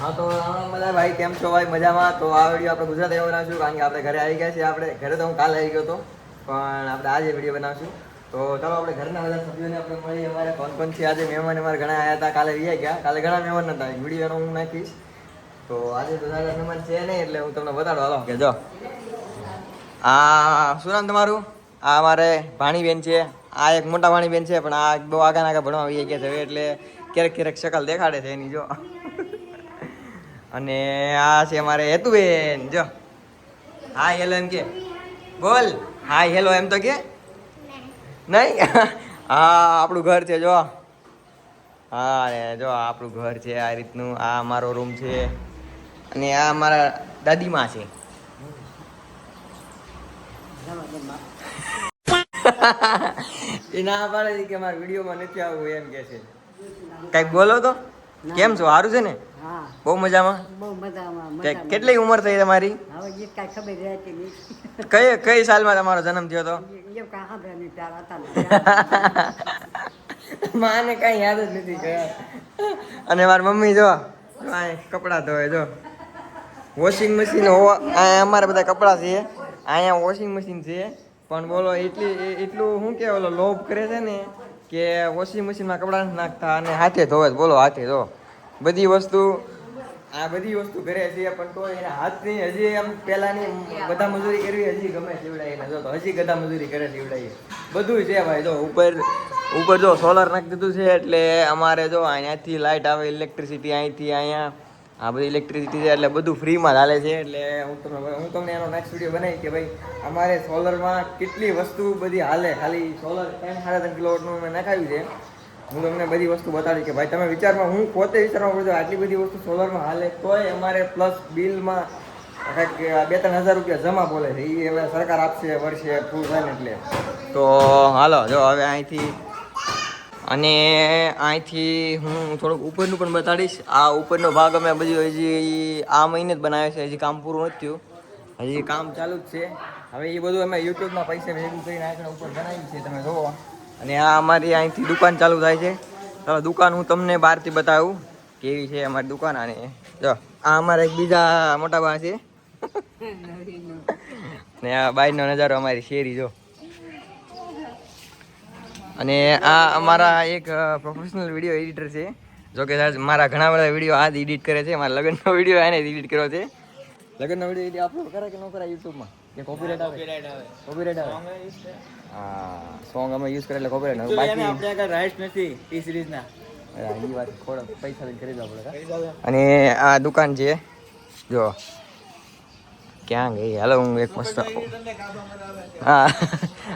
હા, તો બધા ભાઈ, કેમ છો ભાઈ? મજામાં? તો આ વીડિયો આપણે ગુજરાત એવો બનાવશું, કારણ કે આપણે ઘરે આવી ગયા છીએ આપણે. ઘરે તો હું કાલે આવી ગયો હતો, પણ આપણે આજે વીડિયો બનાવશું. તો ચાલો આપણે ઘરના બધા સભ્યોને આપણે મળી અમારે કોણ કોણ છે આજે? મહેમાન અમારે ઘણા આવ્યા હતા, કાલે વી ગયા. કાલે ઘણા મહેમાન હતા વીડિયો હું નાખીશ. તો આજે તો મહેમાન છે નહીં, એટલે હું તમને બતાડો. હાલો, કે જો. આ, શું નામ તમારું? આ અમારે ભાણીબેન છે. આ એક મોટા ભાણીબેન છે, પણ આ બહુ આગળ આગળ ભણવા આવી ગયા છે, એટલે ક્યારેક ક્યારેક શકલ દેખાડે છે એની, જો. અને આ છે અમારે હેતુબેન, જો. હા હેલો એમ કે. બોલ. હા હેલો એમ તો કે? નહીં? હા, આપણું ઘર છે, જો. હા, રે, જો, આપણું ઘર છે, આ રીતનું. આ અમારો રૂમ છે. અને આ અમારા દાદીમાં છે. એ ના પાડે કે મારા વિડીયોમાં નથી આવવું, એમ કે છે. કંઈક બોલો તો. કેમ છો? સારું છે ને? બહુ મજામાં? બહુ મજામાં કેટલી ઉંમર થઈ તમારી? હવે કાંઈ ખબર રહેતી નહીં. કઈ કઈ સાલમાં તમારો જન્મ થયો હતો. માને કઈ યાદ જ નથી અને મારી મમ્મી જો કપડાં ધોવે જો. વોશિંગ મશીન હોવા અમારે બધા કપડાં છે. અહીંયા વોશિંગ મશીન છે. પણ બોલો એટલી એટલું શું કે ઓલો લોભ કરે છે ને કે વોશિંગ મશીનમાં કપડાં નાખતા અને હાથે ધોવે. બોલો હાથે ધો. બધી વસ્તુ આ બધી વસ્તુ કરે છે, પણ તો એના હાથની હજી આમ પહેલાની બધા મજૂરી કરવી હજી ગમે સીવડાય જો તો હજી ગધા મજૂરી કરે સીવડાય બધું છે ભાઈ, જો ઉપર ઉપર જો સોલાર નાખી દીધું છે, એટલે અમારે જો અહીંયાથી લાઇટ આવે ઇલેક્ટ્રિસિટી અહીંથી અહીંયા. આ બધી ઇલેક્ટ્રિસિટી છે, એટલે બધું ફ્રીમાં ચાલે છે, એટલે હું તમને હું તમને એનો નેક્સ્ટ વીડિયો બનાવી કે ભાઈ, અમારે સોલરમાં કેટલી વસ્તુ બધી હાલે. ખાલી સોલર ત્રણ સાડા ત્રણ કિલોવોટનું મેં નાખાવ્યું છે. હું તમને બધી વસ્તુ બતાડી કે ભાઈ, તમે વિચારમાં હું પોતે વિચારવા પડતો આટલી બધી વસ્તુ સોલરમાં હાલે, તોય અમારે પ્લસ બિલમાં કંઈક બે ત્રણ હજાર રૂપિયા જમા બોલે છે. એ હવે સરકાર આપશે વર્ષે ફૂલ થાય એટલે. તો હાલો, જો હવે અહીંથી, અને અહીંથી હું થોડુંક ઉપરનું પણ બતાડીશ. આ ઉપરનો ભાગ અમે બધું હજી આ મહિને જ બનાવ્યો છે, હજી કામ પૂરું નથી થયું. હજી કામ ચાલુ જ છે. હવે એ બધું અમે યુટ્યુબમાં પૈસા ભેગું કરીને આગળ ઉપર બનાવ્યું છે તમે જુઓ અને આ અમારી અહીંથી દુકાન ચાલુ થાય છે. ચાલો દુકાન હું તમને બહારથી બતાવું કેવી છે અમારી દુકાન અને જો, આ અમારા એક બીજા મોટા બા છે. ને આ બાઈનો નજારો અમારી શેરી, જો. અને આ અમારા એક પ્રોફેશનલ વીડિયો એડિટર છે. જો કે સાહેબ, મારા ઘણા બધા વીડિયો આ જ એડિટ કરે છે. મારા લગ્નનો વીડિયો એને એડિટ કર્યો છે. લગ્નનો વીડિયો એડિટ અપલોડ કરે કે ન કરે યુટ્યુબમાં કે કોપીરાઇટ આવે. કોપીરાઇટ આવે. હા સોંગ અમે યુઝ કરે એટલે કોપીરાઇટ આવે. બાકી આપણે આગળ રાઈટ્સ નથી ટી સિરીઝના હા, વાત ખોડો પૈસા લઈને ખરીદવા પડે અને આ દુકાન છે જો. ક્યાં ગઈ? હાલો હું એક મસ્ત હા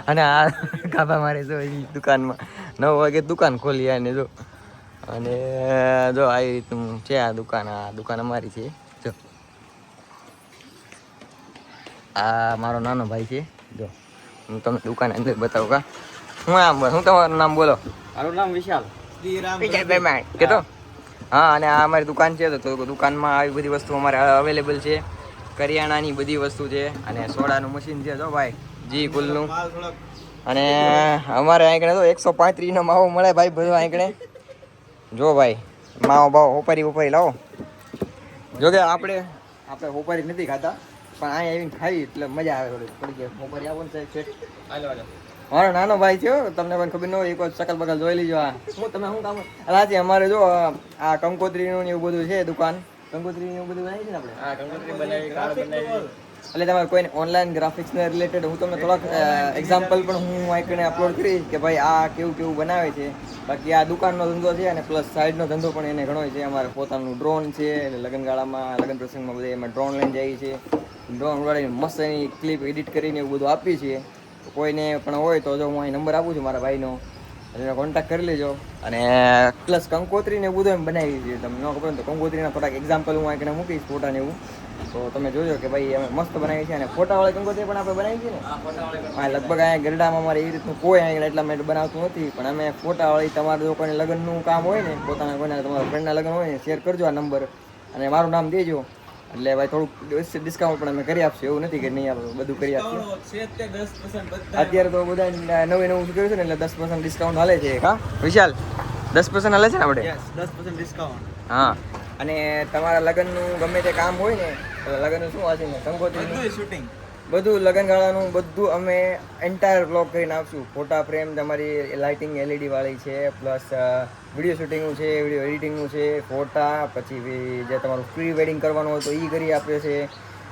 અને આ કાબા મારે જો એ દુકાનમાં. નવ વાગે દુકાન ખોલી અને જો. અને જો આવી રીતનું છે આ દુકાન આ દુકાન અમારી છે જો આ મારો નાનો ભાઈ છે. જો હું તમને દુકાન અંદર બતાવું કા. હું આમ હું તમારું નામ બોલો? મારું નામ વિશાલ. વિશાલભાઈ કેતો? હા અને આ અમારી દુકાન છે તો દુકાનમાં આવી બધી વસ્તુ અમારે અવેલેબલ છે. કરિયાણાની બધી વસ્તુ છે અને સોડાનું મશીન છે જો ભાઈ જી કુલનું. અને અમારે આંકડે તો એકસો પાંત્રીસનો માવો મળે ભાઈ બધો આંકડે જો ભાઈ માવો ભાવ હોપારી હોપારી લાવો. જોકે આપણે આપણે હોપારી નથી ખાતા. પણ અહીંયા આવીને ખાઈ એટલે મજા આવે થોડી પડી ગયા હોપારી આવો ને હાલો મારો નાનો ભાઈ થયો તમને પણ ખબર ન હોય એક વાર સકલ બકલ જોઈ લીજો આ. હું તમે શું કામ રાતે અમારે જો આ- કંકોત્રીનું ને એવું બધું છે દુકાન. કંકોત્રી એવું બધું બનાવી છે ને આપણે? હા કંકોત્રી બનાવી કાર્ડ બનાવી. એટલે તમારે કોઈને ઓનલાઈન ગ્રાફિક્સને રિલેટેડ હું તમને થોડાક એક્ઝામ્પલ પણ હું આઈકને અપલોડ કરીશ કે ભાઈ આ કેવું કેવું બનાવે છે. બાકી આ દુકાનનો ધંધો છે અને પ્લસ સાઈડનો ધંધો પણ એને ઘણો છે. અમારે પોતાનું ડ્રોન છે લગ્નગાળામાં લગ્ન પ્રસંગમાં બધે એમાં ડ્રોન લઈને જાય છીએ ડ્રોન ઉડાડીને મસ્ત એની ક્લિપ એડિટ કરીને એવું બધું આપીએ છીએ કોઈને પણ હોય તો જો હું અહીં નંબર આપું છું મારા ભાઈનો એને કોન્ટેક્ટ કરી લેજો. અને પ્લસ કંકોત્રીને એવું બધું એમ બનાવી છે. તમને ન ખબર તો કંકોત્રીના થોડાક એક્ઝામ્પલ હું અહીં મૂકીશ ફોટા ને એવું. તો તમે જોજો કે ભાઈ અમે મસ્ત બનાવી છે અને ફોટાવાળી કંકોત્રી પણ આપણે બનાવી છે ને? હા લગભગ અહીંયા ગરડામાં અમારે એ રીતનું કોઈ અહીંયા એટલા માટે બનાવતું નથી પણ અમે ફોટાવાળી તમારે જો કોઈને લગ્નનું કામ હોય ને પોતાના કોઈના તમારા ફ્રેન્ડના લગ્ન હોય ને શેર કરજો આ નંબર અને મારું નામ દેજો. એટલે ભાઈ થોડુંક ડિસ્કાઉન્ટ પણ અમે કરી આપશું એવું નથી કે નહીં આપણે બધું કરી આપશું. અત્યારે તો બધા નવે નવું શું કર્યું છે ને એટલે દસ પર્સન્ટ ડિસ્કાઉન્ટ હાલે છે હા? વિશાલ દસ પર્સન્ટ હાલે છે ને આપણે? દસ પર્સન્ટ ડિસ્કાઉન્ટ હા. અને તમારા લગ્નનું ગમે તે કામ હોય ને લગ્નનું શું હશે ને બધું શૂટિંગ બધું લગનગાળાનું બધું અમે એન્ટાયર બ્લોગ કરીને આપશું. ફોટા ફ્રેમ તમારી લાઇટિંગ એલઈડી વાળી છે પ્લસ વીડિયો શૂટિંગનું છે વીડિયો એડિટિંગનું છે ફોટા પછી વી- જે તમારું પ્રી વેડિંગ કરવાનું હોય તો એ કરી આપીએ છે.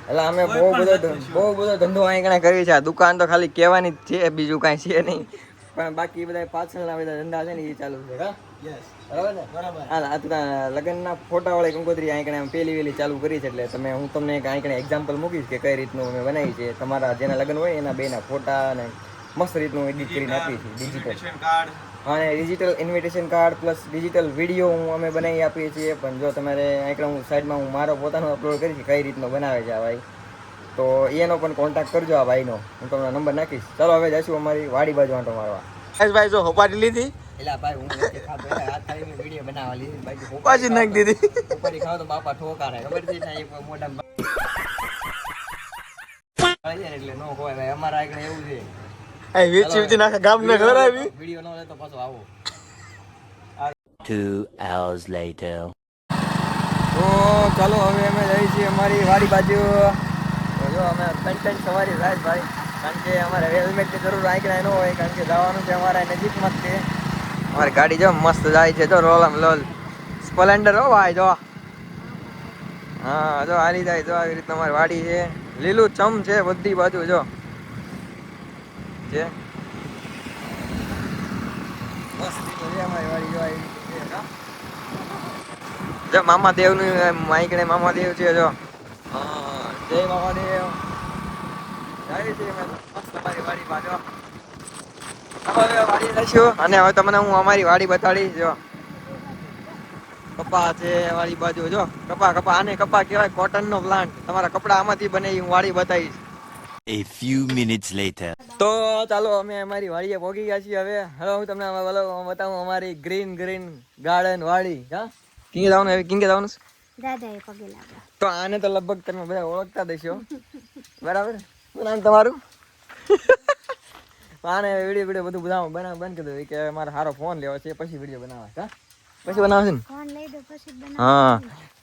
એટલે અમે બહુ બધો બહુ બધો ધંધો અહીં કરીએ છીએ. આ દુકાન તો ખાલી કહેવાની જ છે બીજું કાંઈ છે નહીં. પણ બાકી બધા પાછળના બધા ધંધા છે ને એ ચાલુ છે હા? યસ બરાબર ને? બરાબર. હા આ લગ્નના ફોટા વાળી કંકોત્રી આંકણે કણે પેલી વેલી ચાલુ કરી છે એટલે તમે હું તમને એક આંકણે એક્ઝામ્પલ મૂકીશ કે કઈ રીતનું અમે બનાવી છે. તમારા જેના લગ્ન હોય એના બેના ફોટા અને મસ્ત રીતનું એડિટ કરીને આપીએ છીએ ડિજિટલ અને digital invitation card plus digital video હું અમે બનાવી આપીએ છીએ. પણ જો તમારે આંકડે હું સાઈડમાં હું મારો પોતાનો અપલોડ કરીશ કઈ રીતનો બનાવે છે આ ભાઈ તો એનો પણ કોન્ટેક્ટ કરજો આ ભાઈનો. હું તમને નંબર નાખીશ. ચાલો હવે જઈશું અમારી વાડી બાજુ આંટો મારવા. ભાઈ જો હોપાટી લીધી એલા ભાઈ હું નથી ખાતો એટલે હાથ ખાલી વીડિયો બનાવવા લીધી બાકી પાછી નાખી દીધી. ઉપાડી ખાવ તો બાપા ઠોકારે. ખબર છે ને એક મોઢા એટલે નો ખવાય ભાઈ અમારા આગળ એવું છે. આ વેચી વેચી નાખે ગામ ઘર આવી. વીડિયો નો લે તો પાછો આવો. Two hours later. તો ચાલો હવે અમે જઈએ છીએ અમારી વાડી બાજુ. તો જો અમે કન્ટેન્ટ સવારી થાય ભાઈ. કારણ કે અમારે હેલ્મેટની જરૂર આગળ ન હોય કારણ કે જવાનું છે અમારા નજીકમાં જ છે. અમારી ગાડી જો મસ્ત જાય છે. જો રોલ આમ લોલ. સ્પ્લેન્ડર હો ભાઈ, જો. હા, જો હાલી જાય, જો આવી રીતના મારી વાડી છે. લીલું ચમ છે બધી બાજુ, જો. છે જો રીતે મામા દેવનું માઈકડે મામા દેવ છે, જો. જય મામા દેવ જાય છે મસ્ત મારી વાડી બાજુ વાડી જઈશું અને હવે તમને હું અમારી વાડી બતાડીશ જો. કપા છે વાળી બાજુ જો. કપા કપા આને કપા કહેવાય? કોટન નો પ્લાન્ટ તમારા કપડા આમાંથી બને હું વાડી બતાવીશ. A few minutes later. તો ચાલો અમે અમારી વાડીએ પહોંચી ગયા છીએ હવે. હવે હું તમને બતાવું અમારી ગ્રીન ગ્રીન ગાર્ડન વાડી હા? કિંગે જવાનું હવે કિંગે જવાનું છે? દાદાએ પગે તો આને તો લગભગ તમે બધા ઓળખતા દેશો બરાબર? શું નામ તમારું? આને વીડિયો વીડિયો બધું બધા બનાવ. બંધ દઉં કે મારે સારો ફોન લેવો છે પછી વીડિયો બનાવે હા પછી બનાવશે ને? ફોન લઈ દો પછી હા.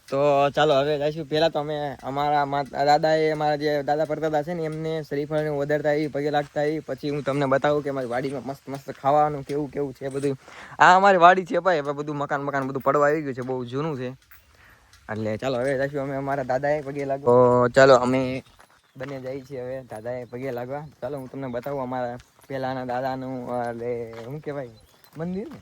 તો ચાલો હવે જઈશું. પહેલાં તો અમે અમારા દાદાએ અમારા જે દાદા પરદાદા છે ને એમને શ્રીફળને વધારતા એ પગે લાગતા એ પછી હું તમને બતાવું કે અમારી વાડીમાં મસ્ત મસ્ત ખાવાનું કેવું કેવું છે બધું. આ અમારી વાડી છે ભાઈ. હવે બધું મકાન મકાન બધું પડવા આવી ગયું છે. બહુ જૂનું છે. એટલે ચાલો હવે જઈશું. અમે અમારા દાદાએ પગે લાગવા. ચાલો અમે બંને જઈએ છીએ હવે. દાદાએ પગે લાગવા. ચાલો હું તમને બતાવું અમારા પહેલાના દાદાનું એટલે શું કહેવાય? મંદિર ને?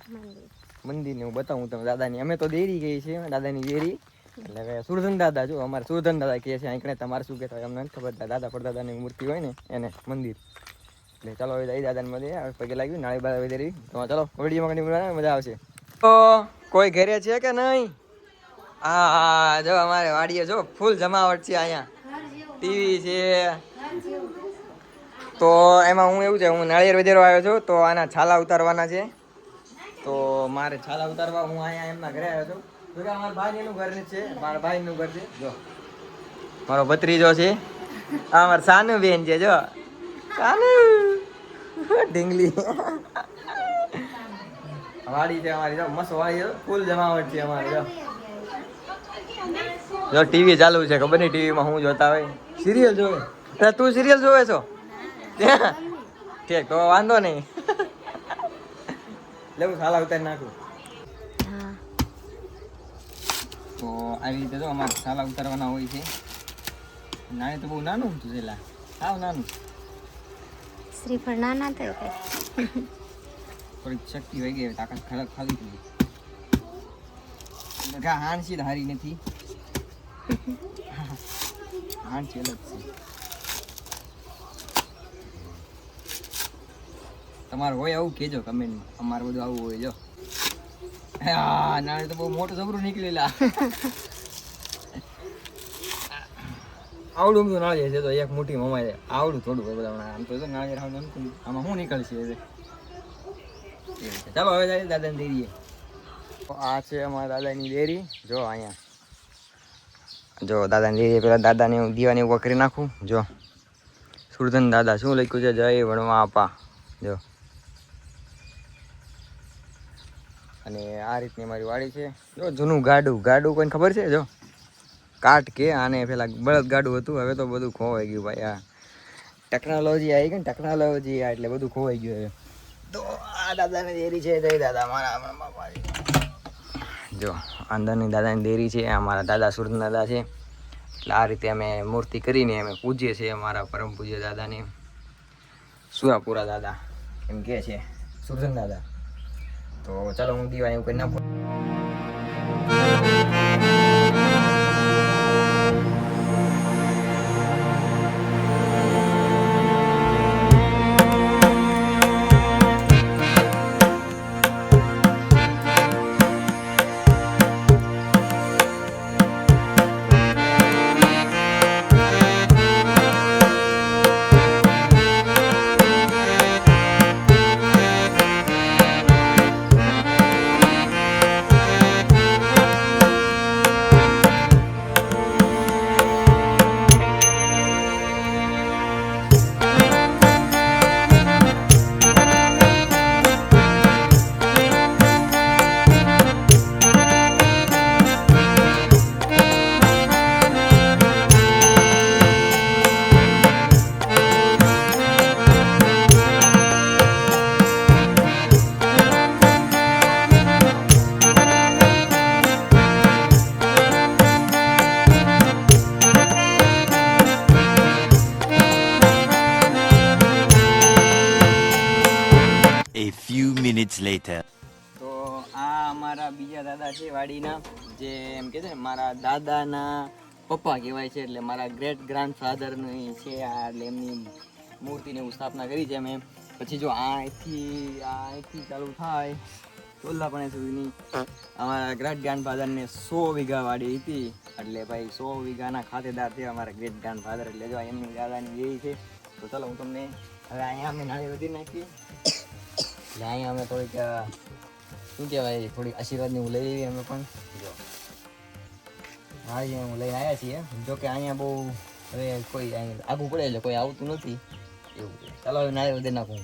મંદિર. ને હું બતાવું તમે દાદાની. અમે તો દેરી ગઈ છે દાદાની દેરી. એટલે હવે સુરધન દાદા જો અમારે સુરધન દાદા કહે છે આંકડે તમારે શું કહેતા હોય અમને ખબર. દાદા પરદાદાની મૂર્તિ હોય ને એને મંદિર. એટલે ચાલો હવે જઈ દાદાને મળીએ હવે પગે લાગ્યું નાળી બાળા દેરી તો ચાલો વિડીયોમાં કંઈ મજા આવશે. તો કોઈ ઘરે છે કે નહીં? હા જો અમારે વાડીએ જો ફૂલ જમાવટ છે અહીંયા. ટીવી છે. તો એમાં હું એવું છે, હું નાળિયેર વધેરો આવ્યો છું, તો આના છાલા ઉતારવાના છે. તો મારે છાલા ઉતારવા, હું અહીંયા એમના ઘરે આવ્યો છું. જો કે અમારા ભાઈનું ઘર છે, મારા ભાઈનું ઘર છે, જો. મારો ભત્રીજો છે. અમારા સાનુ બેન છે, જો. સાનુ. ઢીંગલી. વાડી છે અમારી, જો. મસ્ત વાડી છે ફૂલ જમાવટ છે અમારી, જો. જો, ટીવી ચાલુ છે, ખબર નહીં ટીવીમાં હું જોતા હોય. સિરિયલ જોવે. તું સિરિયલ જોવે છો? ઠીક તો વાંધો નહીં. લેવું સાલા ઉતારી નાખું. તો આવી રીતે જો અમારે સાલા ઉતારવાના હોય છે. નાણે તો બહુ નાનું હતું છેલ્લા. સાવ નાનું. શ્રીફળ નાના તો થોડીક શક્તિ વહી ગઈ તાકાત ખરાબ ખાલી થઈ ગા હાણસી તો હારી નથી. હાણસી અલગ છે. તમારે હોય આવું કહેજો કમેન્ટમાં અમારે બધું આવું હોય, જો. હા નાણે તો બહુ મોટું જબરું નીકળેલા. આવડું બધું નાળિયેર છે તો એક મોટી મમાય આવડું થોડું હોય બધા આમ તો નાળિયેર નાનું. આમાં શું નીકળશે હવે. ચાલો, હવે જાય દાદાની દેરીએ આ છે અમારા દાદાની દેરી જો અહીંયા. જો દાદાની દેરી પેલા દાદાને હું દીવાની ઉપર કરી નાખું. જો. સુરધન દાદા શું લખ્યું છે? જય વણવા આપા. જો. અને આ રીતની મારી વાડી છે. જો, જૂનું ગાડું. ગાડું કોઈને ખબર છે? જો. કાટ કે આને પેલા બળદ ગાડું હતું. હવે તો બધું ખોવાઈ ગયું ભાઈ. આ ટેકનોલોજી આવી ગઈ ને ટેકનોલોજી આ એટલે બધું ખોવાઈ ગયું હવે. તો આ દાદાની દેરી છે જય દાદા મારા જો, અંદરની દાદાની દેરી છે. આ મારા દાદા સુરત દાદા છે. એટલે આ રીતે અમે મૂર્તિ કરીને અમે પૂજીએ છીએ અમારા પરમ પૂજ્ય દાદાને. સુરાપુરા દાદા, એમ કે છે. સુરજન દાદા. તો ચાલો હું દીવા એવું કરી નાખું. Minutes later. તો આ અમારા બીજા દાદા છે વાડીના, જે એમ કે છે મારા દાદાના પપ્પા કહેવાય છે, એટલે મારા ગ્રેટ ગ્રાન્ડ ફાધરની છે આ, એટલે એમની મૂર્તિની હું સ્થાપના કરી છે મેં પછી જો આ અહીંથી આ અહીંથી ચાલુ થાય ચોલ્લાપણે સુધીની. અમારા ગ્રેટ ગ્રાન્ડ ફાધરને સો વીઘા વાડી હતી, એટલે ભાઈ સો વીઘાના ખાતેદાર છે અમારા ગ્રેટ ગ્રાન્ડ ફાધર એટલે જો એમની દાદાની એ છે, તો ચાલો હું તમને હવે અહીંયા અમે નાળી વધી નાખી એટલે અહીંયા અમે થોડીક શું કહેવાય થોડીક આશીર્વાદની હું લઈ આવી અમે પણ. જો. હા અહીંયા હું લઈને આવ્યા છીએ. જો કે અહીંયા બહુ હવે કોઈ આગું પડે એટલે કોઈ આવતું નથી. એવું ચાલો હવે નાય વધી નાખું